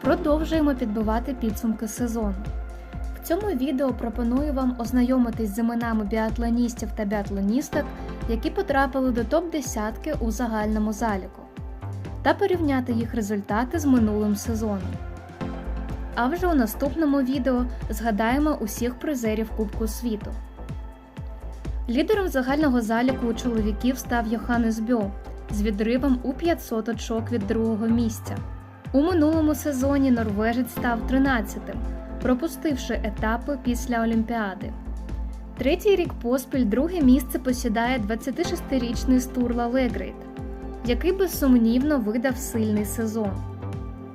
Продовжуємо підбивати підсумки сезону. В цьому відео пропоную вам ознайомитись з іменами біатлоністів та біатлоністок, які потрапили до топ-10 у загальному заліку, та порівняти їх результати з минулим сезоном. А вже у наступному відео згадаємо усіх призерів Кубку світу. Лідером загального заліку у чоловіків став Йоханнес Бьо з відривом у 500 очок від другого місця. У минулому сезоні норвежець став 13-тим, пропустивши етапи після Олімпіади. Третій рік поспіль друге місце посідає 26-річний Стурла Легрейт, який безсумнівно видав сильний сезон.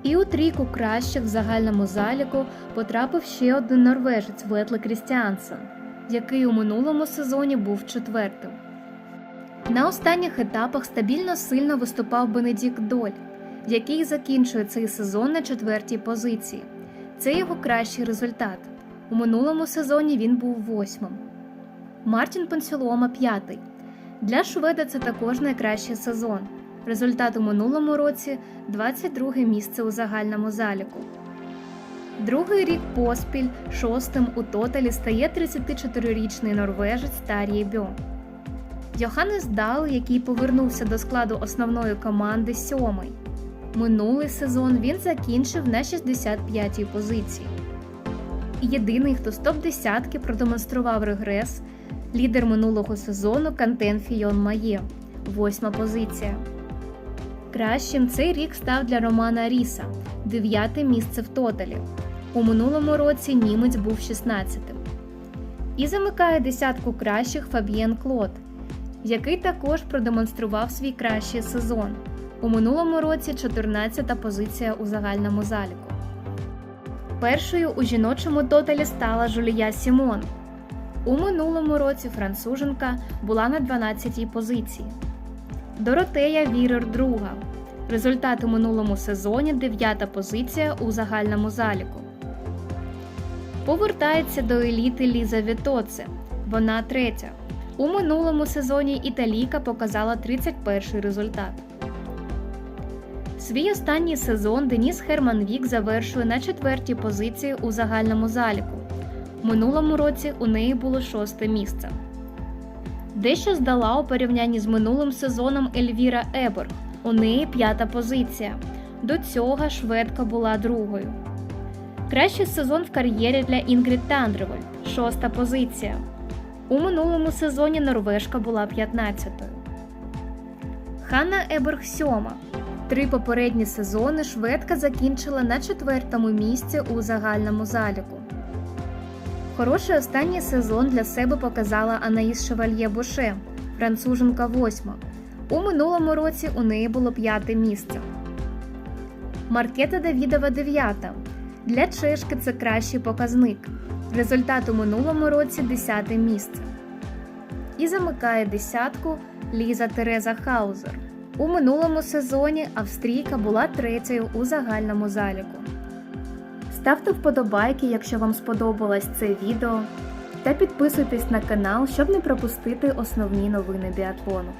І у трійку кращих в загальному заліку потрапив ще один норвежець Ветле Крістіансен, який у минулому сезоні був четвертим. На останніх етапах стабільно сильно виступав Бенедікт Доль, який закінчує цей сезон на четвертій позиції. Це його кращий результат. У минулому сезоні він був восьмим. Мартін Пенсілома п'ятий. Для шведа це також найкращий сезон. Результат у минулому році 22 місце у загальному заліку. Другий рік поспіль шостим у тоталі стає 34-річний норвежець Тар'є Бьо. Йоханнес Дал, який повернувся до складу основної команди сьомий. Минулий сезон він закінчив на 65-й позиції. Єдиний, хто з топ-10 продемонстрував регрес, лідер минулого сезону Кантен Фійон Має, восьма позиція. Кращим цей рік став для Романа Ріса, дев'яте місце в тоталі. У минулому році німець був 16-тим. І замикає десятку кращих Фаб'єн Клод, який також продемонстрував свій кращий сезон. У минулому році 14-та позиція у загальному заліку. Першою у жіночому тоталі стала Жулія Сімон. У минулому році француженка була на 12-й позиції. Доротея Вірер друга. Результат у минулому сезоні 9-та позиція у загальному заліку. Повертається до еліти Ліза Вітоце. Вона третя. У минулому сезоні італійка показала 31-й результат. Свій останній сезон Деніс Херман Вік завершує на четвертій позиції у загальному заліку. Минулому році у неї було шосте місце. Дещо здала у порівнянні з минулим сезоном Ельвіра Ебер. У неї п'ята позиція. До цього шведка була другою. Кращий сезон в кар'єрі для Інгрід Тандревель шоста позиція. У минулому сезоні норвежка була 15-ю. Ханна Еберг сьома. Три попередні сезони шведка закінчила на четвертому місці у загальному заліку. Хороший останній сезон для себе показала Анаїс Шевальє Боше, француженка восьма. У минулому році у неї було п'яте місце. Маркета Давідова дев'ята. Для чешки це кращий показник. Результат у минулому році десяте місце. І замикає десятку Ліза Тереза Хаузер. У минулому сезоні Австрійка була третьою у загальному заліку. Ставте вподобайки, якщо вам сподобалось це відео, та підписуйтесь на канал, щоб не пропустити основні новини біатлону.